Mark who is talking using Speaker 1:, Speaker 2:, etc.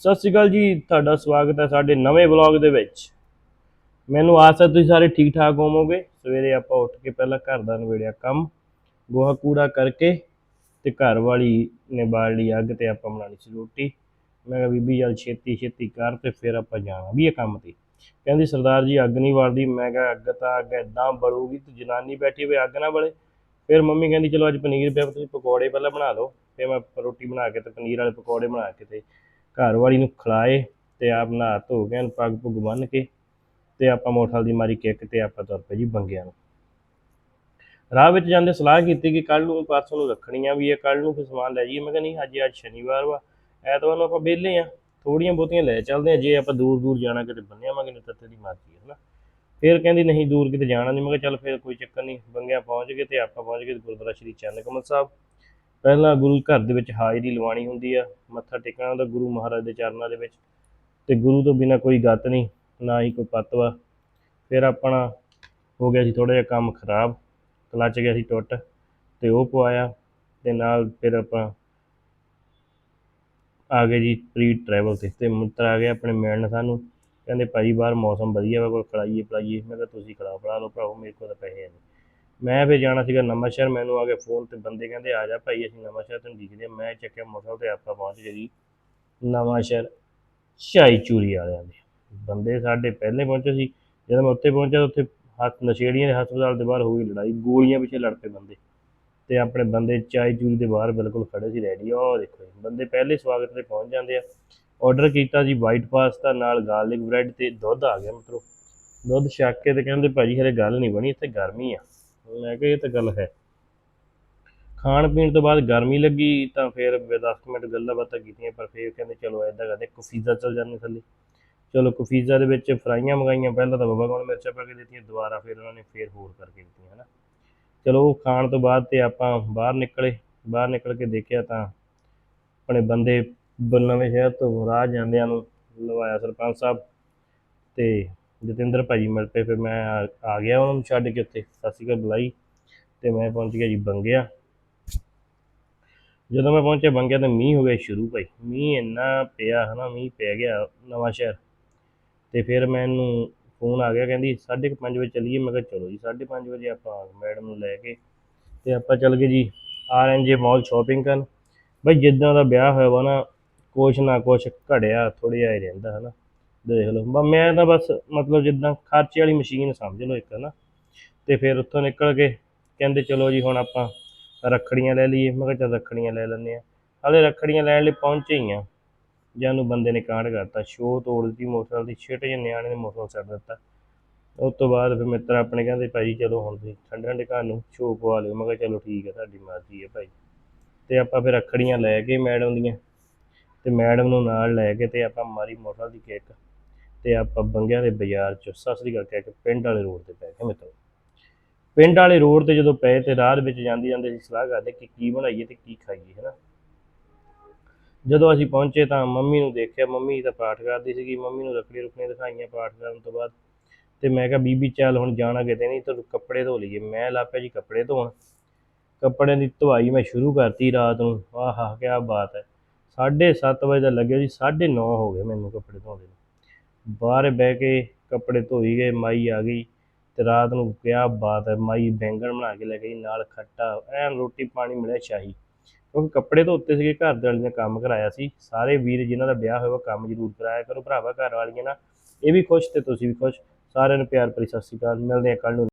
Speaker 1: ਸਤਿ ਸ਼੍ਰੀ ਅਕਾਲ ਜੀ, ਤੁਹਾਡਾ ਸਵਾਗਤ ਹੈ ਸਾਡੇ ਨਵੇਂ ਵਲੌਗ ਦੇ ਵਿੱਚ। ਮੈਨੂੰ ਆਸ ਹੈ ਤੁਸੀਂ ਸਾਰੇ ਠੀਕ ਠਾਕ ਹੋਵੋਗੇ। ਸਵੇਰੇ ਆਪਾਂ ਉੱਠ ਕੇ ਪਹਿਲਾਂ ਘਰ ਦਾ ਨਵੇੜਿਆ ਕੰਮ, ਗੋਹਾ ਕੂੜਾ ਕਰਕੇ ਤੇ ਘਰ ਵਾਲੀ ਨੇ ਬਾਲ ਲਈ ਅੱਗ ਤੇ ਆਪਾਂ ਬਣਾਉਣੀ ਸੀ ਰੋਟੀ। ਮੈਂ ਕਿਹਾ, ਬੀਬੀ ਚੱਲ ਛੇਤੀ ਛੇਤੀ ਕਰ ਤੇ ਫਿਰ ਆਪਾਂ ਜਾਣਾ ਵੀ ਇਹ ਕੰਮ ਤੇ। ਕਹਿੰਦੀ, ਸਰਦਾਰ ਜੀ, ਅੱਗ ਨਹੀਂ ਵੜਦੀ ਮੈਂ ਕਿਹਾ, ਅੱਗ ਤਾਂ ਅੱਗ ਏਦਾਂ ਬਲੂਗੀ ਤੇ ਜਨਾਨੀ ਬੈਠੀ ਹੋਵੇ, ਅੱਗ ਨਾ ਬਲੇ। ਫਿਰ ਮੰਮੀ ਕਹਿੰਦੀ, ਚਲੋ ਅੱਜ ਪਨੀਰ ਪਿਆ, ਤੁਸੀਂ ਪਕੌੜੇ ਪਹਿਲਾਂ ਬਣਾ ਲਓ ਫਿਰ ਮੈਂ ਰੋਟੀ ਬਣਾ ਕੇ ਤੇ ਪਨੀਰ ਵਾਲੇ ਪਕੌੜੇ ਬਣਾ ਕੇ ਤੇ ਘਰ ਵਾਲੀ ਨੂੰ ਖਿਲਾਏ ਤੇ ਆਪ ਨਹਾ ਧੋ ਕੇ ਪੱਗ ਪੁੱਗ ਬੰਨ ਕੇ ਤੇ ਆਪਾਂ ਮੋਟਰਸਾਈਕਲ ਦੀ ਮਾਰੀ ਕਿੱਕ ਤੇ ਆਪਾਂ ਤੁਰ ਪਏ ਜੀ ਬੰਗਿਆਂ ਨੂੰ। ਰਾਹ ਵਿੱਚ ਜਾਂਦੇ ਸਲਾਹ ਕੀਤੀ ਕਿ ਕੱਲ ਨੂੰ ਪਰਸੋਂ ਨੂੰ ਰੱਖਣੀਆਂ ਵੀ ਹੈ ਕੱਲ ਨੂੰ ਫਿਰ ਸਮਾਨ ਲੈ ਜਾਈਏ। ਮੈਂ ਕਿਹਾ, ਨਹੀਂ, ਅੱਜ ਅੱਜ ਸ਼ਨੀਵਾਰ ਵਾ, ਐਤਵਾਰ ਨੂੰ ਆਪਾਂ ਵਿਹਲੇ ਆ। ਥੋੜੀਆਂ ਬਹੁਤੀਆਂ ਲੈ ਚੱਲਦੇ ਆ। ਜੇ ਆਪਾਂ ਦੂਰ ਦੂਰ ਜਾਣਾ ਕਿਤੇ ਬੰਨਿਆਵਾਂਗੇ ਨਹੀਂ ਤਾਂ ਤੇਰੀ ਮਰਜ਼ੀ ਹੈ ਨਾ ਫਿਰ ਕਹਿੰਦੀ, ਨਹੀਂ, ਦੂਰ ਕਿਤੇ ਜਾਣਾ ਨਹੀਂ। ਮੈਂ ਕਿਹਾ, ਚੱਲ ਫਿਰ ਕੋਈ ਚੱਕਰ ਨਹੀਂ। ਬੰਗਿਆ ਪਹੁੰਚ ਗਏ ਤੇ ਆਪਾਂ ਪਹੁੰਚ ਗਏ ਗੁਰਦੁਆਰਾ ਸ਼੍ਰੀ ਚੰਦ ਕਮਲ ਸਾਹਿਬ। ਪਹਿਲਾਂ ਗੁਰੂ ਘਰ ਦੇ ਵਿੱਚ ਹਾਜ਼ਰੀ ਲਵਾਉਣੀ ਹੁੰਦੀ ਆ, ਮੱਥਾ ਟੇਕਣਾ ਹੁੰਦਾ ਗੁਰੂ ਮਹਾਰਾਜ ਦੇ ਚਰਨਾਂ ਦੇ ਵਿੱਚ ਤੇ ਗੁਰੂ ਤੋਂ ਬਿਨਾ ਕੋਈ ਗੱਤ ਨਹੀਂ, ਨਾ ਹੀ ਕੋਈ ਪਤਵਾ। ਫਿਰ ਆਪਣਾ ਹੋ ਗਿਆ ਸੀ ਥੋੜਾ ਜਿਹਾ ਕੰਮ ਖਰਾਬ, ਕਲਚ ਗਿਆ ਸੀ ਟੁੱਟ ਤੇ ਉਹ ਪਵਾਇਆ ਤੇ ਨਾਲ ਫਿਰ ਆਪਾਂ ਆ ਗਏ ਜੀ ਪ੍ਰੀ ਟਰੈਵਲ ਤੇ ਤੇ ਮਿੱਤਰ ਆ ਗਏ ਆਪਣੇ ਮਿਲਣ ਸਾਨੂੰ, ਕਹਿੰਦੇ ਭਾਈ ਬਾਹਰ ਮੌਸਮ ਵਧੀਆ ਵਾ, ਕੋਈ ਖੜਾਈਏ ਪੜਾਈਏ ਮੈਂ ਕਿਹਾ ਤੁਸੀਂ ਖੜਾ ਪੜਾ ਲਓ ਭਰਾਓ ਮੇਰੇ ਕੋਲ ਤਾਂ ਪੈਸੇ ਨਹੀਂ। ਮੈਂ ਫਿਰ ਜਾਣਾ ਸੀਗਾ ਨਵਾਂਸ਼ਹਿਰ ਮੈਨੂੰ ਆ ਕੇ ਫੋਨ ਤੇ ਬੰਦੇ ਕਹਿੰਦੇ ਆ ਜਾ ਭਾਈ ਅਸੀਂ ਨਵਾਂਸ਼ਹਿਰ ਸ਼ਹਿਰ ਦਿਖਦੇ ਹਾਂ। ਮੈਂ ਚੱਕਿਆ ਮੋਟਰਸਾਈਕਲ ਤੇ ਆਪਾਂ ਪਹੁੰਚ ਗਏ ਜੀ ਨਵਾਂਸ਼ਹਿਰ ਸ਼ਾਈ ਚੂਰੀ ਵਾਲਿਆਂ ਦੇ। ਬੰਦੇ ਸਾਡੇ ਪਹਿਲੇ ਪਹੁੰਚੇ ਸੀ ਜਦੋਂ ਮੈਂ ਉੱਥੇ ਪਹੁੰਚਿਆ ਉੱਥੇ ਹੱਥ ਨਸ਼ੇੜੀਆਂ ਦੇ ਹਸਪਤਾਲ ਦੇ ਬਾਹਰ ਹੋ ਗਈ ਲੜਾਈ ਗੋਲੀਆਂ ਪਿੱਛੇ ਲੜ ਪਏ ਬੰਦੇ। ਤੇ ਆਪਣੇ ਬੰਦੇ ਚਾਈ ਚੂਰੀ ਦੇ ਬਾਹਰ ਬਿਲਕੁਲ ਖੜੇ ਸੀ ਰੈਡੀ ਉਹ ਦੇਖੋ ਜੀ, ਬੰਦੇ ਪਹਿਲੇ ਸਵਾਗਤ ਤੇ ਪਹੁੰਚ ਜਾਂਦੇ ਆ। ਆਰਡਰ ਕੀਤਾ ਜੀ ਵਾਈਟ ਪਾਸਤਾ ਨਾਲ ਗਾਰਲਿਕ ਬ੍ਰੈਡ ਤੇ ਦੁੱਧ ਆ ਗਿਆ ਮਤਲਬ ਦੁੱਧ ਛੱਕ ਕੇ ਤੇ ਕਹਿੰਦੇ ਭਾਜੀ ਹਲੇ ਗੱਲ ਨਹੀਂ ਬਣੀ ਇੱਥੇ ਗਰਮੀ ਆ। ਮੈਂ ਕਿਹਾ ਇਹ ਤਾਂ ਗੱਲ ਹੈ। ਖਾਣ ਪੀਣ ਤੋਂ ਬਾਅਦ ਗਰਮੀ ਲੱਗੀ ਤਾਂ ਫਿਰ 10 ਮਿੰਟ ਗੱਲਾਂ ਬਾਤਾਂ ਕੀਤੀਆਂ, ਪਰ ਫਿਰ ਕਹਿੰਦੇ, ਚਲੋ ਐਦਾਂ ਕਰਦੇ ਕੁਫੀਜ਼ਾ ਚੱਲ ਜਾਂਦੇ ਥੱਲੇ। ਚਲੋ ਕੁਫੀਜ਼ਾ ਦੇ ਵਿੱਚ ਫਰਾਈਆਂ ਮੰਗਾਈਆਂ, ਪਹਿਲਾਂ ਤਾਂ ਬਾਬਾ ਕੌਣ ਮਿਰਚਾਂ ਪਾ ਕੇ ਦਿੱਤੀਆਂ, ਦੁਬਾਰਾ ਫਿਰ ਉਹਨਾਂ ਨੇ ਫਿਰ ਹੋਰ ਕਰਕੇ ਦਿੱਤੀਆਂ, ਹਨਾ। ਚਲੋ ਉਹ ਖਾਣ ਤੋਂ ਬਾਅਦ ਤੇ ਆਪਾਂ ਬਾਹਰ ਨਿਕਲੇ, ਬਾਹਰ ਨਿਕਲ ਕੇ ਦੇਖਿਆ ਤਾਂ ਆਪਣੇ ਬੰਦੇ ਬ- ਨਵੇਂ ਸ਼ਹਿਰ ਤੋਂ ਰਾਹ ਜਾਂਦਿਆਂ ਨੂੰ ਲਵਾਇਆ ਸਰਪੰਚ ਸਾਹਿਬ ਤੇ ਜਤਿੰਦਰ ਭਾਜੀ ਮਿਲ ਪਏ ਫਿਰ ਮੈਂ ਆ- ਆ ਗਿਆ ਉਹਨਾਂ ਨੂੰ ਛੱਡ ਕੇ ਉੱਥੇ। ਸਤਿ ਸ਼੍ਰੀ ਅਕਾਲ ਬੁਲਾਈ ਤੇ ਮੈਂ ਪਹੁੰਚ ਗਿਆ ਜੀ ਬੰਗਿਆ। ਜਦੋਂ ਮੈਂ ਪਹੁੰਚਿਆ ਬੰਗਿਆ ਤਾਂ ਮੀਂਹ ਹੋ ਗਿਆ ਸ਼ੁਰੂ ਭਾਈ। ਮੀਂਹ ਇੰਨਾ ਪਿਆ ਹਨਾ, ਮੀਂਹ ਪੈ ਗਿਆ ਨਵਾਂ ਸ਼ਹਿਰ। ਤੇ ਫਿਰ ਮੈਨੂੰ ਫੋਨ ਆ ਗਿਆ, ਕਹਿੰਦੀ 5:30 ਵਜੇ ਚੱਲੀਏ। ਮੈਂ ਕਿਹਾ ਚਲੋ ਜੀ 5:30 ਵਜੇ ਆਪਾਂ ਮੈਡਮ ਨੂੰ ਲੈ ਕੇ ਤੇ ਆਪਾਂ ਚੱਲ ਗਏ ਜੀ ਆਰ ਐਨ ਜੇ ਮਾਲ ਸ਼ਾਪਿੰਗ ਕਰਨ। ਬਈ ਜਿੱਦਾਂ ਦਾ ਵਿਆਹ ਹੋਇਆ ਵਾ ਨਾ, ਕੁਛ ਨਾ ਕੁਛ ਘੜਿਆ, ਥੋੜ੍ਹਾ ਜਿਹਾ ਹੀ ਰਹਿੰਦਾ ਹਨਾ। ਦੇਖ ਲਓ। ਬਸ ਮੈਂ ਤਾਂ ਬਸ ਮਤਲਬ ਜਿੱਦਾਂ ਖਰਚੇ ਵਾਲੀ ਮਸ਼ੀਨ ਸਮਝ ਲਓ ਇੱਕ ਨਾ। ਤੇ ਫਿਰ ਉੱਥੋਂ ਨਿਕਲ ਕੇ ਕਹਿੰਦੇ ਚਲੋ ਜੀ ਹੁਣ ਆਪਾਂ ਰੱਖੜੀਆਂ ਲੈ ਲਈਏ। ਮੈਂ ਕਿਹਾ ਚੱਲ ਰੱਖੜੀਆਂ ਲੈ ਲੈਂਦੇ ਆ ਹਾਲੇ ਰੱਖੜੀਆਂ ਲੈਣ ਲਈ ਪਹੁੰਚੇ ਹੀ ਆ ਜਾਨੂੰ ਬੰਦੇ ਨੇ ਕਾਂਡ ਕਰਤਾ। ਸ਼ੋਅ ਤੋੜ ਦਿੱਤੀ ਮੋਟਰਸਾਈਕਲ ਦੀ ਛੋਟੇ ਜਿਹੇ ਨਿਆਣੇ ਨੇ ਮੋਟਰਸਾਈਕਲ ਛੱਡ ਦਿੱਤਾ। ਉਸ ਤੋਂ ਬਾਅਦ ਫਿਰ ਮਿੱਤਰ ਆਪਣੇ ਕਹਿੰਦੇ, ਭਾਈ ਚਲੋ ਹੁਣ ਤੁਸੀਂ ਠੰਡੇ ਠੰਡੇ ਘਰ ਨੂੰ ਸ਼ੋਅ ਪਵਾ ਲਿਓ। ਮੈਂ ਕਿਹਾ ਚਲੋ ਠੀਕ ਹੈ ਤੁਹਾਡੀ ਮਰਜ਼ੀ ਹੈ ਭਾਈ। ਤੇ ਆਪਾਂ ਫਿਰ ਰੱਖੜੀਆਂ ਲੈ ਕੇ ਮੈਡਮ ਦੀਆਂ ਤੇ ਮੈਡਮ ਨੂੰ ਨਾਲ ਲੈ ਕੇ ਤੇ ਆਪਾਂ ਮਾਰੀ ਮੋਟਰਸਾਈਕਲ ਦੀ ਕਿੱਕ ਤੇ ਆਪਾਂ ਬੰਗਿਆਂ ਦੇ ਬਾਜ਼ਾਰ ਚ, ਸਤਿ ਸ੍ਰੀ ਅਕਾਲ ਕਹਿ ਕੇ ਪਿੰਡ ਵਾਲੇ ਰੋਡ ਤੇ ਪੈ ਗਏ ਮਿੱਤਰੋ। ਪਿੰਡ ਵਾਲੇ ਰੋਡ ਤੇ ਜਦੋਂ ਪਏ ਤੇ ਰਾਹ ਵਿੱਚ ਜਾਂਦੀ ਜਾਂਦੇ ਸੀ ਸਲਾਹ ਕਰਦੇ ਕਿ ਕੀ ਬਣਾਈਏ ਤੇ ਕੀ ਖਾਈਏ, ਹਨਾ। ਜਦੋਂ ਅਸੀਂ ਪਹੁੰਚੇ ਤਾਂ ਮੰਮੀ ਨੂੰ ਦੇਖਿਆ, ਮੰਮੀ ਤਾਂ ਪਾਠ ਕਰਦੀ ਸੀਗੀ, ਮੰਮੀ ਨੂੰ ਰੱਖੜੀ ਰੁਕਣੀਆਂ ਦਿਖਾਈਆਂ ਪਾਠ ਕਰਨ ਤੋਂ ਬਾਅਦ। ਤੇ ਮੈਂ ਕਿਹਾ, ਬੀਬੀ, ਚੱਲ ਹੁਣ ਜਾਣਾ ਕਿਤੇ ਨਹੀਂ ਤੂੰ ਕੱਪੜੇ ਧੋ ਲਈਏ। ਮੈਂ ਲਾਪਿਆ ਜੀ ਕੱਪੜੇ ਧੋਣ। ਕੱਪੜਿਆਂ ਦੀ ਧੁਆਈ ਮੈਂ ਸ਼ੁਰੂ ਕਰਤੀ ਰਾਤ ਨੂੰ। ਆਹਾ ਕੀ ਬਾਤ ਹੈ। 7:30 ਵਜੇ ਦਾ ਲੱਗਿਆ ਜੀ 9:30 ਹੋ ਗਏ ਮੈਨੂੰ ਕੱਪੜੇ ਧੋਣ ਦੇ ਬਾਹਰ ਬਹਿ ਕੇ ਕੱਪੜੇ ਧੋਈ ਗਏ, ਮਾਈ ਆ ਗਈ ਤੇ ਰਾਤ ਨੂੰ ਕਿਆ ਬਾਤ ਹੈ, ਮਾਈ ਬੈਂਗਣ ਬਣਾ ਕੇ ਲੈ ਗਈ, ਨਾਲ ਖੱਟਾ, ਐਨ ਰੋਟੀ ਪਾਣੀ ਮਿਲਿਆ ਸ਼ਾਹੀ। ਕਿਉਂਕਿ ਕੱਪੜੇ ਧੋਤੇ ਸੀਗੇ, ਘਰ ਦੇ ਵਾਲੀ ਨੇ ਕੰਮ ਕਰਾਇਆ ਸੀ, ਸਾਰੇ ਵੀਰ ਜਿਨ੍ਹਾਂ ਦਾ ਵਿਆਹ ਹੋਇਆ ਕੰਮ ਜ਼ਰੂਰ ਕਰਾਇਆ ਕਰੋ, ਭਰਾਵਾ ਘਰ ਵਾਲੀਆਂ ਨਾਲ ਇਹ ਵੀ ਖੁਸ਼ ਤੇ ਤੁਸੀਂ ਵੀ ਖੁਸ਼, ਸਾਰਿਆਂ ਨੂੰ ਪਿਆਰ ਭਰੀ ਸਤਿ ਸ਼੍ਰੀ ਅਕਾਲ, ਮਿਲਦੇ ਹਾਂ ਕੱਲ ਨੂੰ।